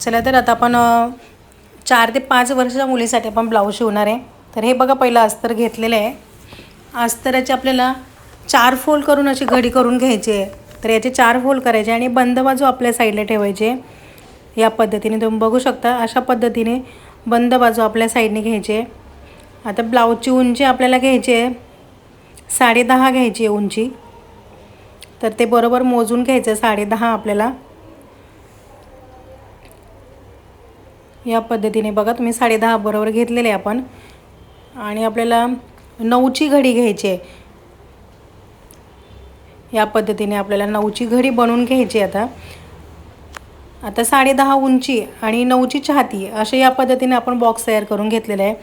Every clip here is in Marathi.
चला तर आता आपण चार ते पाच वर्षाच्या मुलीसाठी आपण ब्लाऊज शिवणार आहे. तर हे बघा पहिलं अस्तर घेतलेलं आहे. अस्तराची आपल्याला चार फोल्ड करून अशी घडी करून घ्यायची आहे. तर याचे चार फोल्ड करायचे आणि बंद बाजू आपल्या साईडला ठेवायचे या पद्धतीने तुम्ही बघू शकता अशा पद्धतीने बंद बाजू आपल्या साईडने घ्यायची आहे. आता ब्लाऊजची उंची आपल्याला घ्यायची आहे. साडेदहा घ्यायची आहे उंची. तर ते बरोबर मोजून घ्यायचं साडेदहा आपल्याला. या पद्धतीने बघा तुम्ही साडेदहा बरोबर घेतलेले आहे आपण. आणि आपल्याला नऊची घडी घ्यायची आहे. या पद्धतीने आपल्याला नऊची घडी बनवून घ्यायची आता. आता साडेदहा उंची आणि नऊची छाती असे या पद्धतीने आपण बॉक्स तयार करून घेतलेला आहे.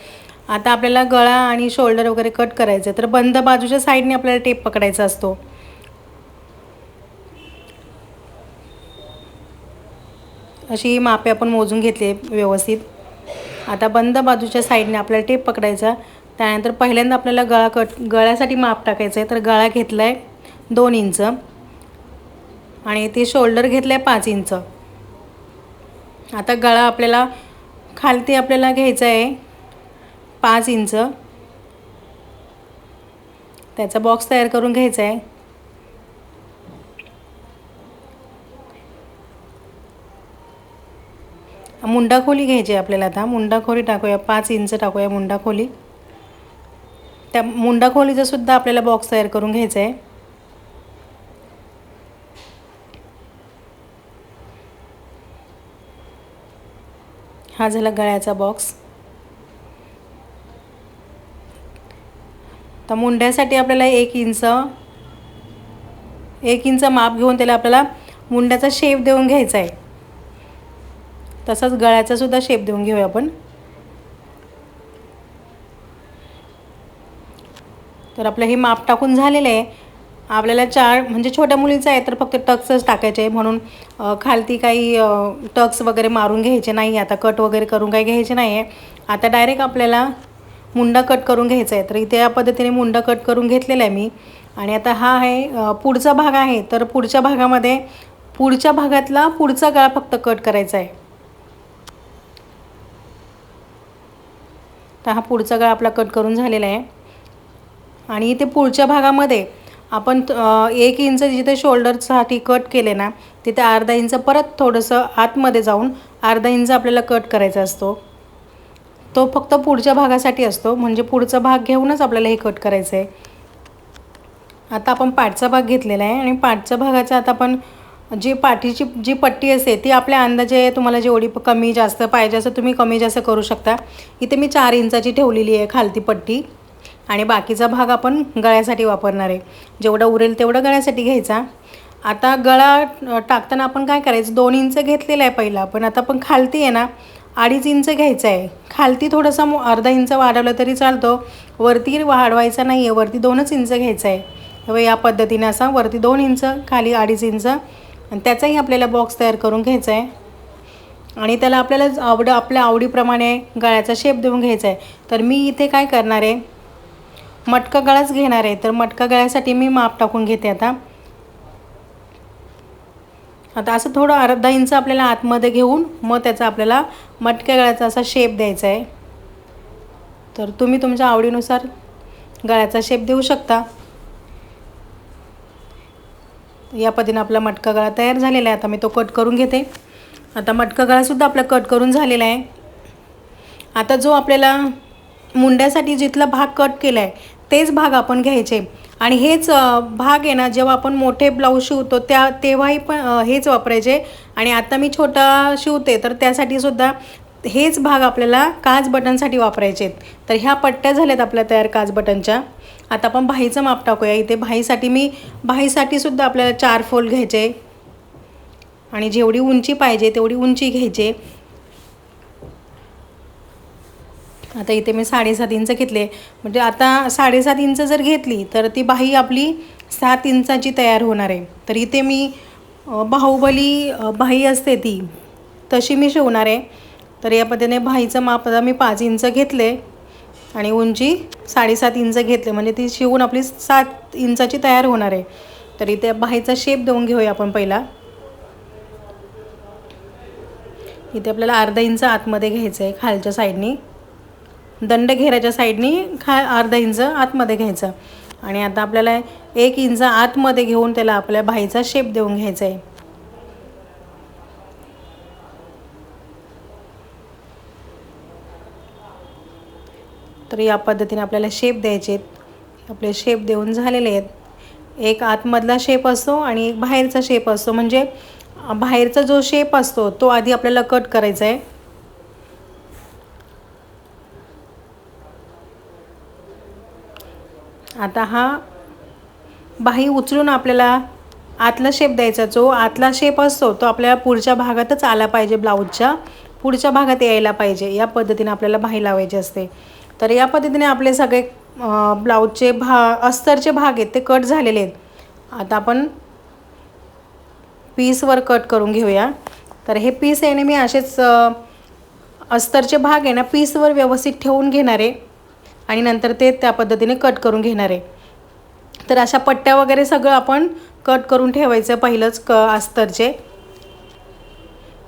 आता आपल्याला गळा आणि शोल्डर वगैरे कट करायचं आहे तर बंद बाजूच्या साईडने आपल्याला टेप पकडायचा असतो. अशी ही मापे आपण मोजून घेतली व्यवस्थित. आता बंद बाजूच्या साईडने आपल्याला टेप पकडायचा. त्यानंतर पहिल्यांदा आपल्याला गळा कट गळ्यासाठी माप टाकायचं आहे तर गळा घेतला आहे दोन इंच आणि ते शोल्डर घेतलं आहे पाच इंच. आता गळा आपल्याला खालती आपल्याला घ्यायचा आहे पाच इंच. त्याचा बॉक्स तयार करून घ्यायचा आहे मुंडा खोली घ्यायची आहे आपल्याला आता. मुंडा खोली टाकूया पाच इंच टाकूया मुंडा खोली त्या मुंडाखोलीचा सुद्धा आपल्याला बॉक्स तयार करून घ्यायचा आहे. हा झाला गळ्याचा बॉक्स तर मुंड्यासाठी आपल्याला एक इंच एक इंच माप घेऊन त्याला आपल्याला मुंड्याचा शेप देऊन घ्यायचा आहे. तसंच गळ्याचा सुद्धा शेप देऊन घेऊया आपण. तर आपलं हे माप टाकून झालेलं आहे. आपल्याला चार म्हणजे छोट्या मुलीचं आहे तर फक्त टक्सच टाकायचे आहे. म्हणून खालती काही टक्स वगैरे मारून घ्यायचे नाही आता कट वगैरे करून काही घ्यायचे नाही आहे. आता डायरेक्ट आपल्याला मुंडा कट करून घ्यायचा आहे. तर इथे या पद्धतीने मुंडा कट करून घेतलेला आहे मी. आणि आता हा आहे पुढचा भाग आहे. तर पुढच्या भागामध्ये पुढच्या भागातला पुढचा गळा फक्त कट करायचा आहे. तर हा पुढचा गळा आपला कट करून झालेला आहे. आणि इथे पुढच्या भागामध्ये आपण एक इंच जिथे शोल्डरसाठी कट केले ना तिथे अर्धा इंच परत थोडंसं आतमध्ये जाऊन अर्धा इंच आपल्याला कट करायचा असतो. तो फक्त पुढच्या भागासाठी असतो म्हणजे पुढचा भाग घेऊनच आपल्याला हे कट करायचं आहे आता आपण पाठचा भाग घेतलेला आहे आणि पाठच्या भागाचा आता आपण जी पाठीची जी पट्टी असते ती आपल्या अंदाजे तुम्हाला जेवढी कमी जास्त पाहिजे असं तुम्ही कमी जास्त करू शकता. इथे मी चार इंचाची ठेवलेली आहे खालती पट्टी. आणि बाकीचा भाग आपण गळ्यासाठी वापरणार आहे. जेवढं उरेल तेवढं गळ्यासाठी घ्यायचा. आता गळा टाकताना आपण काय करायचं? दोन इंच घेतलेला आहे पहिला पण आता आपण खालती आहे ना अडीच इंच घ्यायचं आहे. खालती थोडंसं अर्धा इंच वाढवलं तरी चालतो. वरती वाढवायचा नाही आहे वरती दोनच इंच घ्यायचं आहे. या पद्धतीने असा वरती दोन इंच खाली अडीच इंच आणि त्याचाही आपल्याला बॉक्स तयार करून घ्यायचा आहे. आणि त्याला आपल्याला आवड आपल्या आवडीप्रमाणे गळ्याचा शेप देऊन घ्यायचा आहे. तर मी इथे काय करणार आहे? मटका गळाच घेणार आहे. तर मटका गळ्यासाठी मी माप टाकून घेते आता. आता असं थोडं अर्धा इंच आपल्याला आतमध्ये घेऊन मग त्याचा आपल्याला मटक्या गळ्याचा असा शेप द्यायचा आहे. तर तुम्ही तुमच्या आवडीनुसार गळ्याचा शेप देऊ शकता. या पद्धतीने आपला मटका गळा तयार झालेला आहे. आता मी तो कट करून घेते. आता मटका गळासुद्धा आपला कट करून झालेला आहे. आता जो आपल्याला मुंड्यासाठी जिथला भाग कट केला आहे तेच भाग आपण घ्यायचे. आणि हेच भाग आहे ना जेव्हा आपण मोठे ब्लाऊज शिवतो त्या तेव्हाही पण हेच वापरायचे. आणि आता मी छोटा शिवते तर त्यासाठी सुद्धा हेच भाग आपल्याला काच बटनसाठी वापरायचे आहेत तर ह्या पट्ट्या झाल्यात आपल्या तयार काच बटनच्या. आता आपण भाईचं माप टाकूया. इथे भाईसाठी मी भाईसाठी सुद्धा आपल्याला चार फोल घ्यायचे. आणि जेवढी उंची पाहिजे तेवढी उंची घ्यायची. आता इथे मी साडेसात इंच घेतले. म्हणजे आता साडेसात इंच जर घेतली तर ती बाही आपली सात इंचाची तयार होणार आहे. तर इथे मी बाहुबली बाही असते ती तशी मी शिवणार आहे. तर या पद्धतीने भाईचं माप आता मी पाच इंच घेतले आणि उंची साडेसात इंच घेतले. म्हणजे ती शिवून आपली सात इंचाची तयार होणार आहे. तर इथे भाईचा शेप देऊन घेऊया आपण पहिला. इथे आपल्याला अर्धा इंच आतमध्ये घ्यायचं आहे खालच्या साईडनी. दंड घेराच्या साईडनी खा अर्धा इंच आतमध्ये घ्यायचं. आणि आता आपल्याला एक इंच आतमध्ये घेऊन त्याला आपल्या भाईचा शेप देऊन घ्यायचा आहे. तर या पद्धतीने आपल्याला शेप द्यायचे आहेत. आपले शेप देऊन झालेले आहेत. एक आतमधला शेप असतो आणि एक बाहेरचा शेप असतो म्हणजे बाहेरचा जो शेप असतो तो आधी आपल्याला कट करायचा आहे. आता हा बाही उचलून आपल्याला आतला शेप द्यायचा. जो आतला शेप असतो तो आपल्याला पुढच्या भागातच आला पाहिजे ब्लाऊजच्या पुढच्या भागात यायला पाहिजे. या पद्धतीने आपल्याला बाही लावायची असते. तर या पद्धतीने आपले सगळे ब्लाऊजचे भा अस्तरचे भाग आहेत ते कट झालेले आहेत. आता आपण पीसवर कट करून घेऊया. तर हे पीस आहे मी असेच अस्तरचे भाग आहे ना पीसवर व्यवस्थित ठेवून घेणार आहे. आणि नंतर ते त्या पद्धतीने कट करून घेणार आहे. तर अशा पट्ट्या वगैरे सगळं आपण कट करून ठेवायचं पहिलंच क अस्तरचे.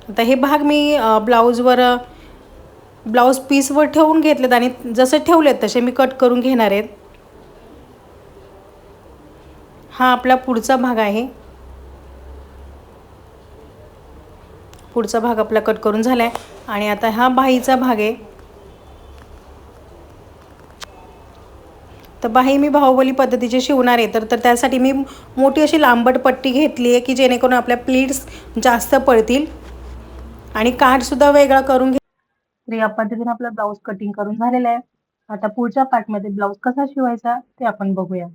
आता हे भाग मी ब्लाऊजवर ब्लाऊज पीसवर ठेवून घेतलेत आणि जसे ठेवलेत तसे मी कट करून घेणार आहेत. हा आपला पुढचा भाग आहे. पुढचा भाग आपला कट करून झाला आहे आणि आता हा बाहीचा भाग आहे. तर बाही मी बाहुबली पद्धतीचे शिवणार आहे. तर तर त्यासाठी मी मोठी अशी लांबट पट्टी घेतली आहे की जेणेकरून आपल्या प्लीट्स जास्त पडतील. आणि काठसुद्धा वेगळा करून घे तर या पद्धतीने आपला ब्लाऊज कटिंग करून झालेला आहे. आता पुढच्या पार्टमध्ये ब्लाऊज कसा शिवायचा ते आपण बघूया.